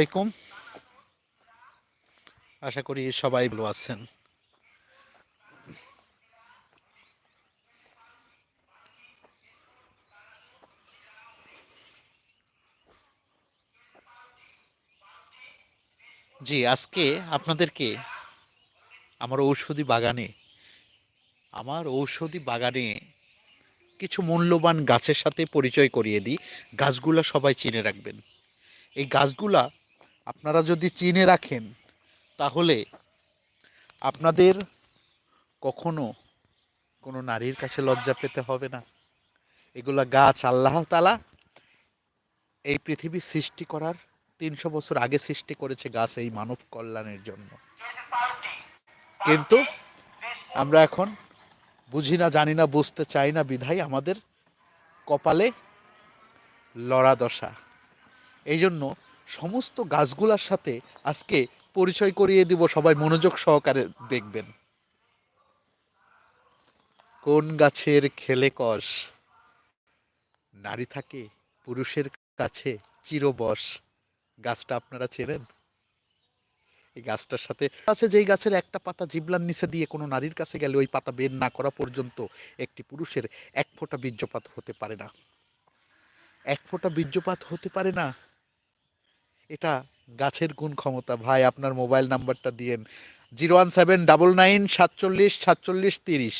আলাইকুম। আশা করি সবাই ভালো আছেন। জি, আজকে আপনাদেরকে আমার ঔষধি বাগানে, আমার ঔষধি বাগানে কিছু মূল্যবান গাছের সাথে পরিচয় করিয়ে দিই। গাছগুলো সবাই চিনে রাখবেন। এই গাছগুলা আপনারা যদি চিনে রাখেন, তাহলে আপনাদের কখনো কোনো নারীর কাছে লজ্জা পেতে হবে না। এগুলা গাছ আল্লাহ তালা এই পৃথিবী সৃষ্টি করার তিনশো বছর আগে সৃষ্টি করেছে গাছ এই মানব কল্যাণের জন্য। কিন্তু আমরা এখন বুঝি না, জানি না, বুঝতে চাই না, বিধাই আমাদের কপালে লড়া দশা। এই জন্য সমস্ত গাছগুলার সাথে আজকে পরিচয় করিয়ে দিব, সবাই মনোযোগ সহকারে দেখবেন। কোন গাছের খেলে কষ? নারী থাকে, পুরুষের কাছে চিরবশ। গাছটা আপনারা চেনেন? এই গাছটার সাথে আছে যেই গাছের একটা পাতা জিবলার নিচে দিয়ে কোনো নারীর কাছে গেলে ওই পাতা বের না করা পর্যন্ত একটি পুরুষের এক ফোঁটা বীর্যপাত হতে পারে না। এক ফোঁটা বীর্যপাত হতে পারে না এটা গাছের গুণ ক্ষমতা। ভাই, আপনার মোবাইল নাম্বারটা দিয়েন। Zero one seven double nine সাতচল্লিশ সাতচল্লিশ তিরিশ।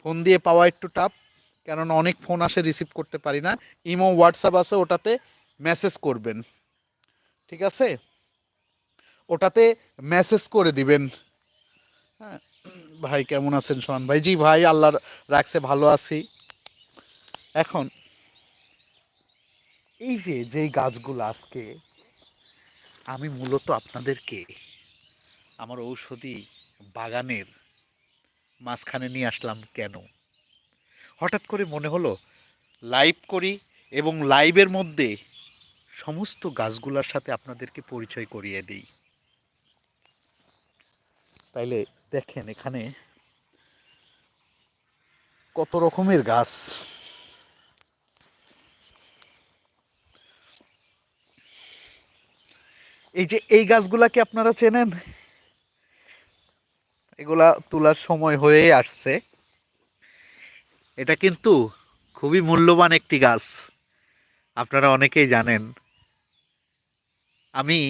ফোন দিয়ে পাওয়া একটু টাপ কেননা অনেক ফোন আসে রিসিভ করতে পারি না। ইমো, হোয়াটসঅ্যাপ আছে, ওটাতে মেসেজ করবেন। ঠিক আছে? ওটাতে মেসেজ করে দিবেন। হ্যাঁ ভাই, কেমন আছেন সোহান ভাই জি ভাই আল্লাহ রাখছে, ভালো আছি। এখন এই যে যেই গাছগুলো আজকে, আমি মূলত আপনাদেরকে আমার ঔষধি বাগানের মাঝখানে নিয়ে আসলাম কেন? হঠাৎ করে মনে হলো, লাইভ করি এবং লাইভের মধ্যে সমস্ত গাছগুলোর সাথে আপনাদেরকে পরিচয় করিয়ে দিই। তাইলে দেখেন এখানে কত রকমের গাছ। এই যে এই গাছগুলাকে আপনারা চেনেন? এগুলা তোলার সময় হয়ে আসছে। এটা কিন্তু খুবই মূল্যবান একটি গাছ। আপনারা অনেকেই জানেন। আমি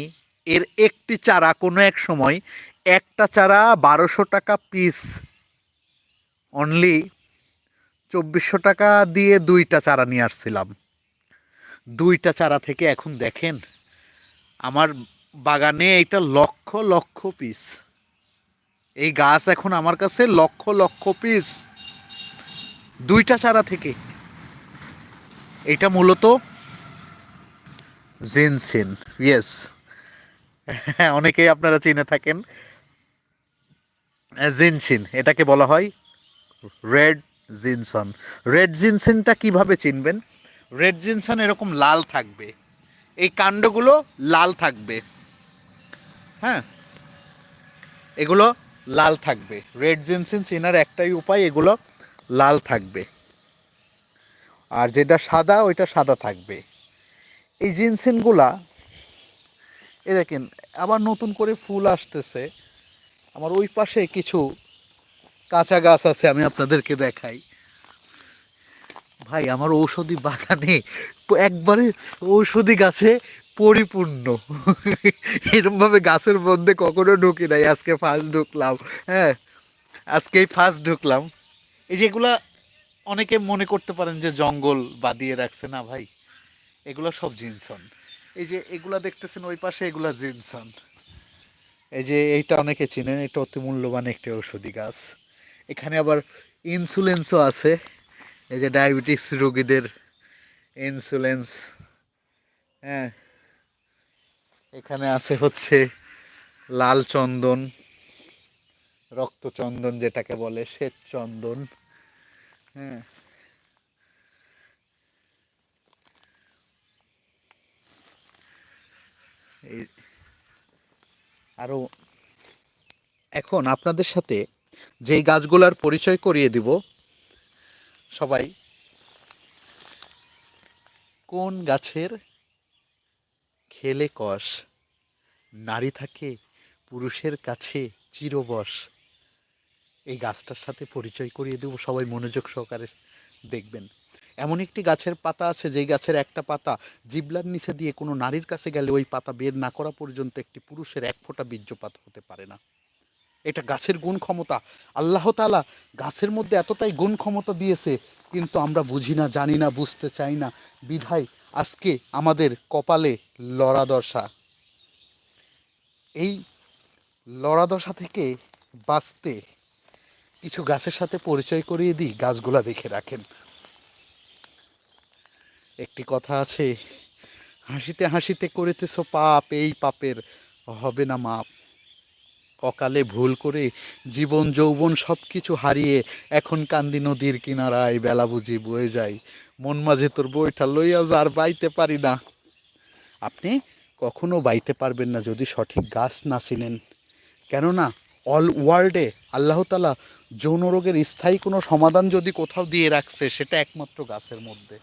এর একটি চারা কোনো এক সময় একটা চারা বারোশো টাকা পিস অনলি চব্বিশশো টাকা দিয়ে দুইটা চারা নিয়ে আসছিলাম। দুইটা চারা থেকে এখন দেখেন, আমার বাগানে এটা লক্ষ লক্ষ পিস এই গাছ এখন আমার কাছে লক্ষ লক্ষ পিস দুইটা চারা থেকে। এটা মূলত জিনসিন ইয়েস অনেকেই আপনারা চিনে থাকেন। জিনসিন, এটাকে বলা হয় রেড জিনসন। রেড জিনসিনটা কীভাবে চিনবেন? রেড জিনসন এরকম লাল থাকবে। এই কাণ্ডগুলো লাল থাকবে। হ্যাঁ। এগুলো লাল থাকবে। রেড জিনসিন চেনার একটাই উপায়, এগুলো লাল থাকবে। আর যেটা সাদা, ওইটা সাদা থাকবে। এই জিনসিনগুলা এ দেখেন, আবার নতুন করে ফুল আসতেছে। আমার ওই পাশে কিছু কাঁচা গাছ আছে, আমি আপনাদেরকে দেখাই। ভাই, আমার ঔষধি বাগানে একবারে ঔষধি গাছে পরিপূর্ণ। এরমভাবে গাছের মধ্যে কখনো ঢুকি নাই, আজকে ফার্স্ট ঢুকলাম হ্যাঁ? আজকেই ফার্স্ট ঢুকলাম। এই যেগুলা অনেকে মনে করতে পারেন যে জঙ্গল বাদিয়ে রাখছে না ভাই, এগুলো সব জিনসন। এই যে এগুলা দেখতেছেন, ওই পাশে এগুলা জিনসন। এই যে এইটা অনেকে চিনেন, এটা অতি মূল্যবান একটি ঔষধি গাছ। এখানে আবার ইনসুলেন্সও আছে। এই যে ডায়াবেটিস রোগীদের ইনসুলেন্স হ্যাঁ? এখানে আছে হচ্ছে লাল চন্দন, রক্তচন্দন যেটাকে বলে শ্বেত চন্দন হ্যাঁ। এই আরও এখন আপনাদের সাথে যেই গাছগুলার পরিচয় করিয়ে দিব, সবাই কোন গাছের খেলে কষ। নারী থাকে পুরুষের কাছে চিরবশ। এই গাছটার সাথে পরিচয় করিয়ে দেবো, সবাই মনোযোগ সহকারে দেখবেন। এমন একটি গাছের পাতা আছে, যেই গাছের একটা পাতা জিবলার নিচে দিয়ে কোনো নারীর কাছে গেলে ওই পাতা বের না করা পর্যন্ত একটি পুরুষের এক ফোঁটা বীর্যপাত হতে পারে না। এটা গাছের গুণ ক্ষমতা। আল্লাহ তালা গাছের মধ্যে এতটাই গুণ ক্ষমতা দিয়েছে, কিন্তু আমরা বুঝি না, জানি না, বুঝতে চাই না। বিধায় আজকে আমাদের কপালে লড়া দশা। এই লড়া দশা থেকে বাঁচতে কিছু গাছের সাথে পরিচয় করিয়ে দিই, গাছগুলা দেখে রাখেন। একটি কথা আছে, হাসিতে হাসিতে করিতেছ পাপ, এই পাপের হবে না মাপ। অকালে ভুল করে জীবন, যৌবন সব কিছু হারিয়ে এখন কান্দি নদীর কিনারায় বেলা বুঝি বয়ে যায় মন মাঝে তোর বইটা লইয়া যার বাইতে পারি না। আপনি কখনো বাইতে পারবেন না যদি সঠিক গাছ না চিনেন। কেননা অল ওয়ার্ল্ডে আল্লাহতালা যৌন রোগের স্থায়ী কোনো সমাধান যদি কোথাও দিয়ে রাখছে, সেটা একমাত্র গাছের মধ্যে।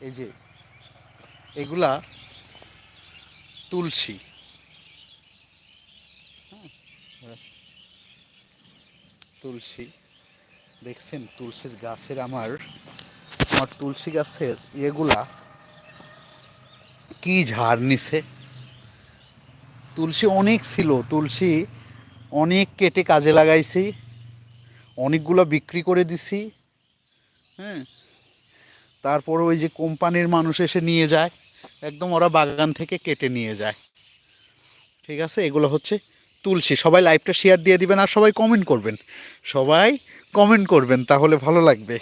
এই যে, এগুলা তুলসী। তুলসী। দেখছেন, তুলসীর গাছের আমার আমার তুলসী গাছের এগুলা কি ঝাড় নিছে। তুলসী অনেক ছিল, তুলসী অনেক কেটে কাজে লাগাইছি, অনেকগুলো বিক্রি করে দিছি হ্যাঁ। তারপর ওই যে কোম্পানির মানুষ এসে নিয়ে যায়, একদম ওরা বাগান থেকে কেটে নিয়ে যায়। ঠিক আছে, এগুলো হচ্ছে তুলসী, সবাই লাইভটা শেয়ার দিয়ে দিবেন আর সবাই কমেন্ট করবেন। সবাই কমেন্ট করবেন, তাহলে ভালো লাগবে।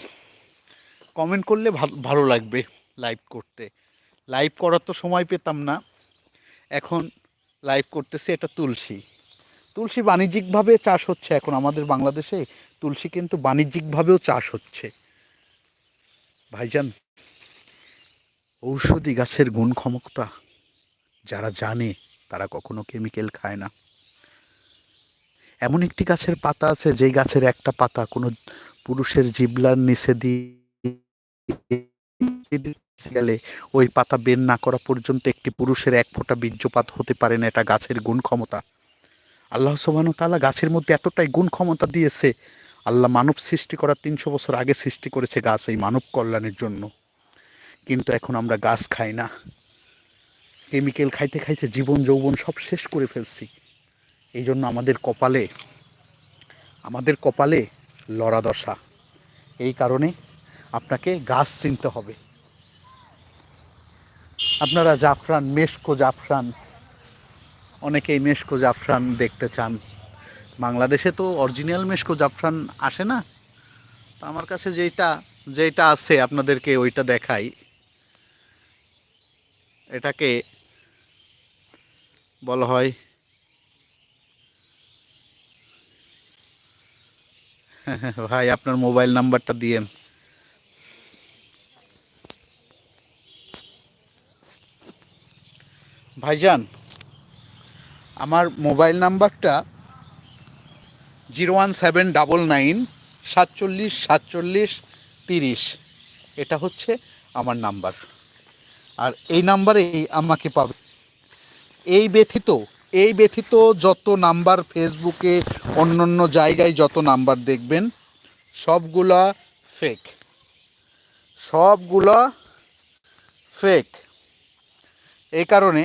কমেন্ট করলে ভালো ভালো লাগবে লাইভ করতে। লাইভ করার তো সময় পেতাম না। এখন লাইভ করতেছে এটা তুলসী। তুলসী বাণিজ্যিকভাবে চাষ হচ্ছে এখন আমাদের বাংলাদেশে। তুলসী কিন্তু বাণিজ্যিকভাবেও চাষ হচ্ছে। ভাইজান, ঔষধি গাছের গুণ ক্ষমতা যারা জানে, তারা কখনো কেমিক্যাল খায় না। এমন একটি গাছের পাতা আছে, যেই গাছের একটা পাতা কোনো পুরুষের জিবলার নিচে দিয়ে গেলে ওই পাতা বের না করা পর্যন্ত একটি পুরুষের এক ফোঁটা বীর্যপাত হতে পারে না, এটা গাছের গুণ ক্ষমতা। আল্লাহ সোবানু তালা গাছের মধ্যে এতটাই গুণ ক্ষমতা দিয়েছে, আল্লাহ মানব সৃষ্টি করার তিনশো বছর আগে সৃষ্টি করেছে গাছ এই মানব কল্যাণের জন্য। কিন্তু এখন আমরা গাছ খাই না। কেমিক্যাল খাইতে খাইতে জীবন যৌবন সব শেষ করে ফেলছি। এই জন্য আমাদের কপালে আমাদের কপালে লড়া দশা। এই কারণে আপনাকে গাছ চিনতে হবে। আপনারা জাফরান, মেশকো জাফরান, অনেকেই মেশকো জাফরান দেখতে চান। বাংলাদেশে তো অরিজিনাল মেশকো জাফরান আসে না। তো আমার কাছে যেটা যেটা আছে আপনাদেরকে ওইটা দেখাই। এটাকে বলা হয় ভাই, আপনার মোবাইল নাম্বারটা দিয়েন। ভাইজান, আমার মোবাইল নাম্বারটা zero one seven double nine সাতচল্লিশ সাতচল্লিশ তিরিশ। এটা হচ্ছে আমার নাম্বার। আর এই নাম্বারেই আমাকে পাবে। এই ব্যথিত এই ব্যথিত যত নাম্বার ফেসবুকে অন্য অন্য জায়গায় যত নাম্বার দেখবেন, সবগুলা ফেক সবগুলা ফেক এই কারণে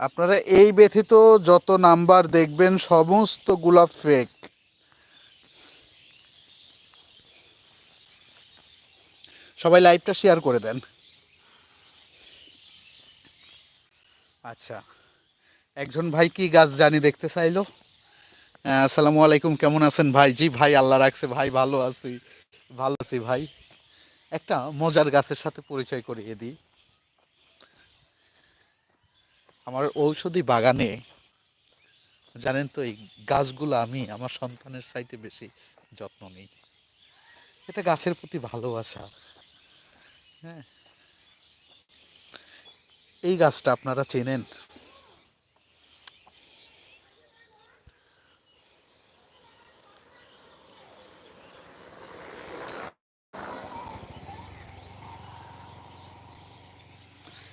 আপনারা এই ব্যথিত যত নাম্বার দেখবেন, সমস্তগুলা ফেক সবাই লাইভটা শেয়ার করে দেন। আচ্ছা। একজন ভাই কি গাছ জানি দেখতে চাইলো? আসসালামু আলাইকুম, কেমন আছেন ভাই? জি ভাই, আল্লাহ রাখছে, ভাই ভালো আছি। ভালো আছি ভাই। একটা মজার গাছের সাথে পরিচয় করিয়ে দিই। আমার ঔষধি বাগানে, জানেন তো, এই গাছগুলো আমি আমার সন্তানের চাইতে বেশি যত্ন নিই। এটা গাছের প্রতি ভালোবাসা। হ্যাঁ এই গাছটা আপনারা চেনেন।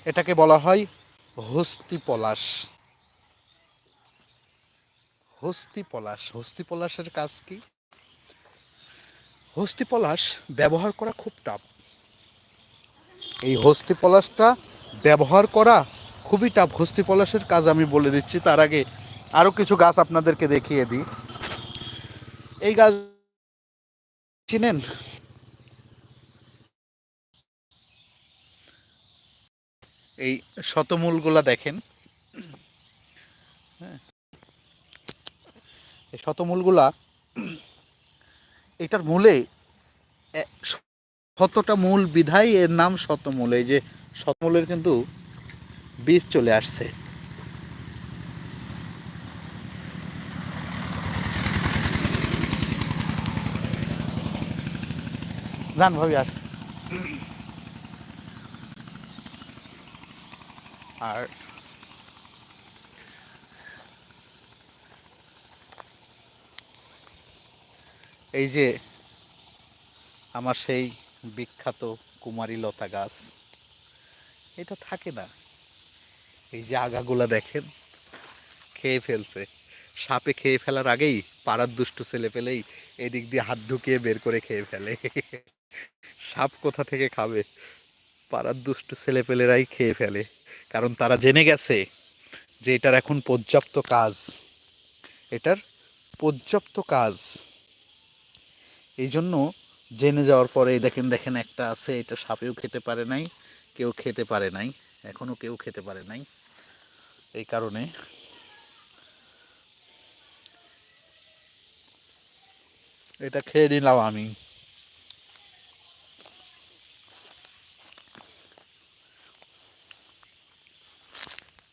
এটাকে বলা হয় হস্তি পলাশ হস্তি পলাশ হস্তি পলাশের কাজ কি? হস্তি পলাশ ব্যবহার করা খুব টাফ। এই হস্তি পলাশটা ব্যবহার করা খুবই টাফ হস্তি পলাশের কাজ আমি বলে দিচ্ছি, তার আগে আরও কিছু গাছ আপনাদেরকে দেখিয়ে দিই। এই গাছ চিনেন? এই শতমূলগুলা দেখেন। হ্যাঁ। এই শতমূলগুলা, এটার মূলে শতটা মূল বিধাই এর নাম শতমূল এই যে শতমূলের কিন্তু বীজ চলে আসছে। যান ভাবি আস। আর এই যে আমার সেই বিখ্যাত কুমারী লতা গাছ। এটা থাকে না। এই যে আগাগুলা দেখেন, খেয়ে ফেলছে। সাপে খেয়ে ফেলার আগেই পাড়ার দুষ্টু ছেলে পেলেই এদিক দিয়ে হাত ঢুকিয়ে বের করে খেয়ে ফেলে। সাপ কোথা থেকে খাবে? পাড়ার দুষ্টু ছেলে পেলেরাই খেয়ে ফেলে। কারণ তারা জেনে গেছে যে এটার এখন পর্যাপ্ত কাজ। এটার পর্যাপ্ত কাজ। এই জন্য জেনে যাওয়ার পরে দেখেন দেখেন একটা আছে, এটা সাপেও খেতে পারে নাই, কেউ খেতে পারে নাই, এখনও কেউ খেতে পারে নাই। এই কারণে এটা খেয়ে নিলাম আমি।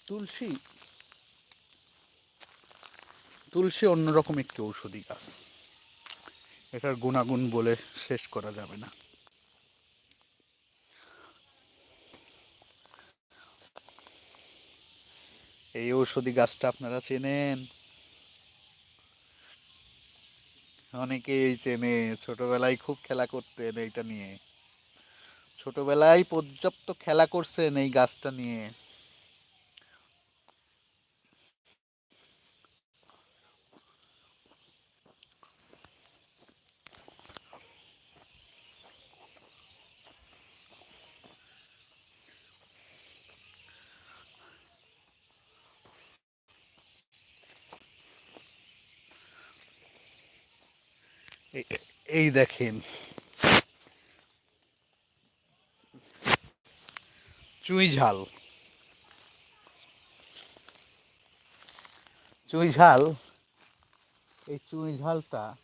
তুলসী তুলসী অন্যরকম একটি ঔষধি গাছ। এটার গুণাগুণ বলে শেষ করা যাবে না। এই ঔষধি গাছটা আপনারা চেনেন? অনেকেই চেনে, ছোটবেলায় খুব খেলা করতেন এইটা নিয়ে। ছোটবেলায় পর্যাপ্ত খেলা করছেন এই গাছটা নিয়ে। এই- দেখেন। চুই ঝাল। চুই ঝাল, এই চুই ঝালটা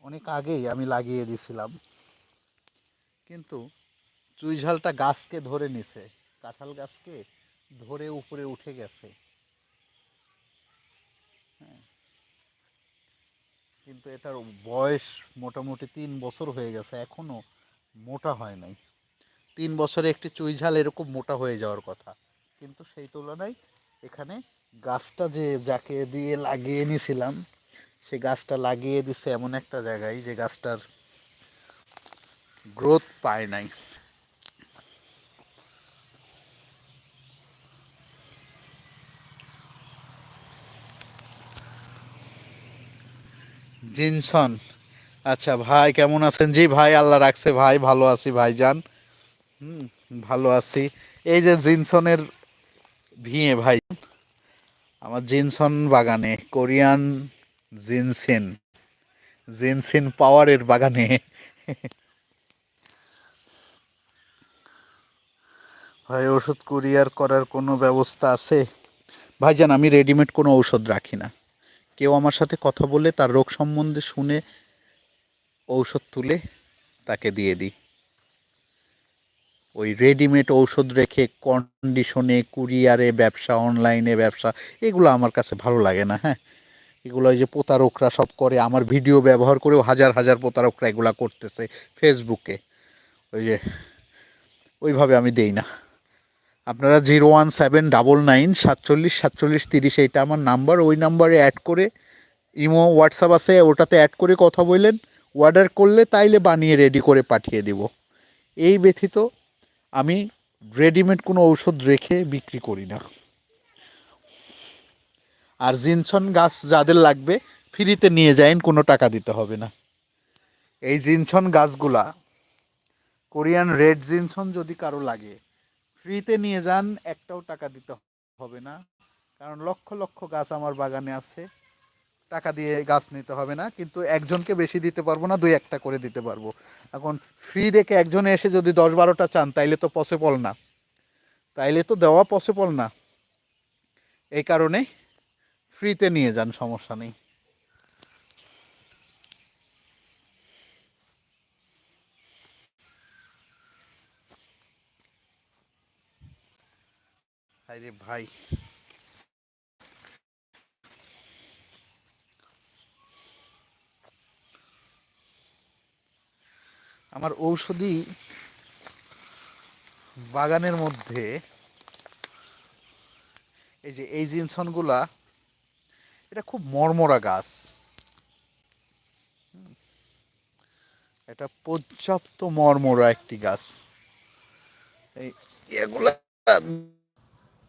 অনেক আগেই আমি লাগিয়ে দিছিলাম কিন্তু চুই ঝালটা গাছকে ধরে নিছে। কাঁঠাল গাছকে ধরে উপরে উঠে গেছে। হ্যাঁ। কিন্তু এটার বয়স মোটামুটি তিন বছর হয়ে গেছে, এখনও মোটা হয় নাই। তিন বছরে একটি চুইঝাল এরকম মোটা হয়ে যাওয়ার কথা। কিন্তু সেই তুলনায় এখানে গাছটা যে যাকে দিয়ে লাগিয়ে নিয়েছিলাম সে গাছটা লাগিয়ে দিছে এমন একটা জায়গায় যে গাছটার গ্রোথ পায় নাই। জিনসন। আচ্ছা ভাই কেমন আছেন? জি ভাই, আল্লাহ রাখছে। ভাই, ভালো আছি ভাইজান। হুম, ভালো আছি। এই যে জিনসনের ভিয়ে ভাই, আমার জিনসন বাগানে, কোরিয়ান জিনসেন জিনসেন পাওয়ারের বাগানে। ভাই, ওষুধ কুরিয়ার করার কোনো ব্যবস্থা আছে? ভাইজান, আমি রেডিমেড কোনো ঔষধ রাখি না। কেউ আমার সাথে কথা বলে তার রোগ সম্বন্ধে শুনে ঔষধ তুলে তাকে দিয়ে দিই। ওই রেডিমেড ঔষধ রেখে কন্ডিশনে কুরিয়ারে ব্যবসা অনলাইনে ব্যবসা, এগুলো আমার কাছে ভালো লাগে না হ্যাঁ। এগুলো যে প্রতারকরা সব করে, আমার ভিডিও ব্যবহার করেও হাজার হাজার প্রতারকরা এগুলা করতেছে ফেসবুকে ওই যে, ওইভাবে আমি দেই না। আপনারা zero one seven double nine সাতচল্লিশ সাতচল্লিশ তিরিশ, এইটা আমার নাম্বার, ওই নাম্বারে অ্যাড করে ইমো, হোয়াটসঅ্যাপ আছে, ওটাতে অ্যাড করে কথা বললেন অর্ডার করলে তাইলে বানিয়ে রেডি করে পাঠিয়ে দিব। এই ব্যতীত আমি রেডিমেড কোনো ঔষধ রেখে বিক্রি করি না। আর জিনসন গাছ যাদের লাগবে, ফ্রিতে নিয়ে যাইন, কোনো টাকা দিতে হবে না। এই জিনসন গাছগুলা, কোরিয়ান রেড জিনসন যদি কারও লাগে ফ্রিতে নিয়ে যান, একটাও টাকা দিতে হবে না। কারণ লক্ষ লক্ষ গাছ আমার বাগানে আছে। টাকা দিয়ে গাছ নিতে হবে না। কিন্তু একজনকে বেশি দিতে পারব না, দুই একটা করে দিতে পারব। এখন ফ্রি দেখে একজনে এসে যদি দশ বারোটা চান, তাইলে তো পসিবল না। তাইলে তো দেওয়া পসিবল না। এই কারণে ফ্রিতে নিয়ে যান, সমস্যা নেই। ভাই। আমার ঔষধি বাগানের মধ্যে এই যে এই জিনসনগুলা, এটা খুব মরমরা গাছ। এটা পর্যাপ্ত মরমরা একটি গাছ। এই এগুলা